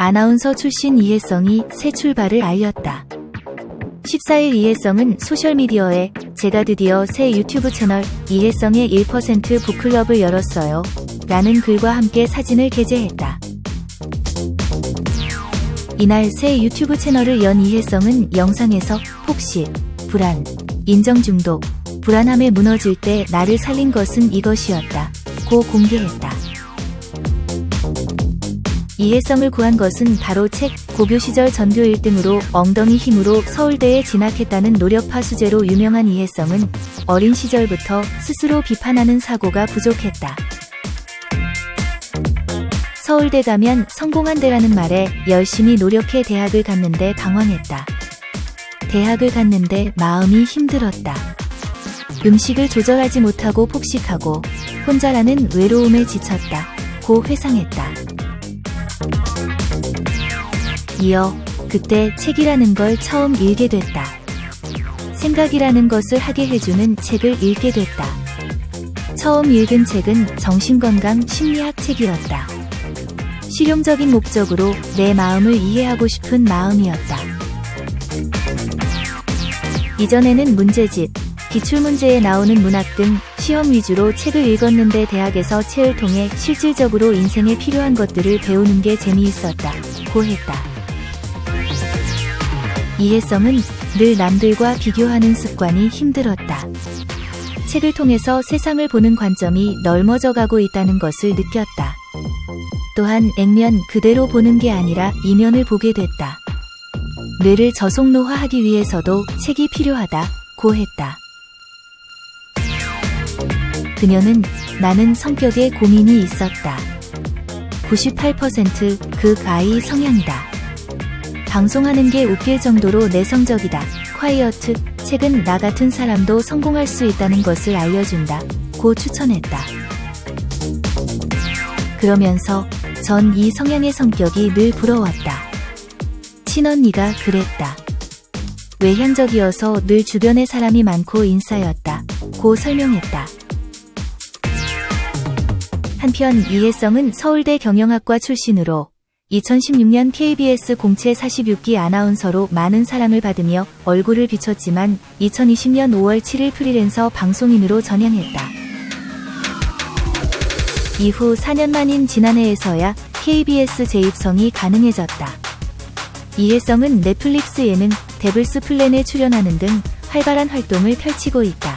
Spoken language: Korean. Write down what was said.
아나운서 출신 이혜성이 새 출발을 알렸다. 14일 이혜성은 소셜미디어에 제가 드디어 새 유튜브 채널 이혜성의 1% 북클럽을 열었어요. 라는 글과 함께 사진을 게재했다. 이날 새 유튜브 채널을 연 이혜성은 영상에서 폭식, 불안, 인정 중독, 불안함에 무너질 때 나를 살린 것은 이것이었다. 고 공개했다. 이혜성을 구한 것은 바로 책 고교 시절 전교 1등으로 엉덩이 힘으로 서울대에 진학했다는 노력파 수재로 유명한 이혜성은 어린 시절부터 스스로 비판하는 사고가 부족했다. 서울대 가면 성공한대라는 말에 열심히 노력해 대학을 갔는데 방황했다. 대학을 갔는데 마음이 힘들었다. 음식을 조절하지 못하고 폭식하고 혼자라는 외로움에 지쳤다. 고 회상했다. 이어 그때 책이라는 걸 처음 읽게 됐다. 생각이라는 것을 하게 해주는 책을 읽게 됐다. 처음 읽은 책은 정신건강 심리학 책이었다. 실용적인 목적으로 내 마음을 이해하고 싶은 마음이었다. 이전에는 문제집, 기출문제에 나오는 문학 등 시험 위주로 책을 읽었는데 대학에서 책을 통해 실질적으로 인생에 필요한 것들을 배우는 게 재미있었다. 고 했다. 이해성은 늘 남들과 비교하는 습관이 힘들었다. 책을 통해서 세상을 보는 관점이 넓어져 가고 있다는 것을 느꼈다. 또한 액면 그대로 보는 게 아니라 이면을 보게 됐다. 뇌를 저속노화하기 위해서도 책이 필요하다. 고 했다. 그녀는 나는 성격에 고민이 있었다. 98%그 아이 성향이다. 방송하는 게 웃길 정도로 내성적이다. 콰이어트 책은 나 같은 사람도 성공할 수 있다는 것을 알려준다. 고 추천했다. 그러면서 전 이 성향의 성격이 늘 부러웠다. 친언니가 그랬다. 외향적이어서 늘 주변에 사람이 많고 인싸였다. 고 설명했다. 한편 이혜성은 서울대 경영학과 출신으로 2016년 KBS 공채 46기 아나운서로 많은 사랑을 받으며 얼굴을 비췄지만 2020년 5월 7일 프리랜서 방송인으로 전향했다. 이후 4년 만인 지난해에서야 KBS 재입성이 가능해졌다. 이혜성은 넷플릭스 예능 데블스 플랜에 출연하는 등 활발한 활동을 펼치고 있다.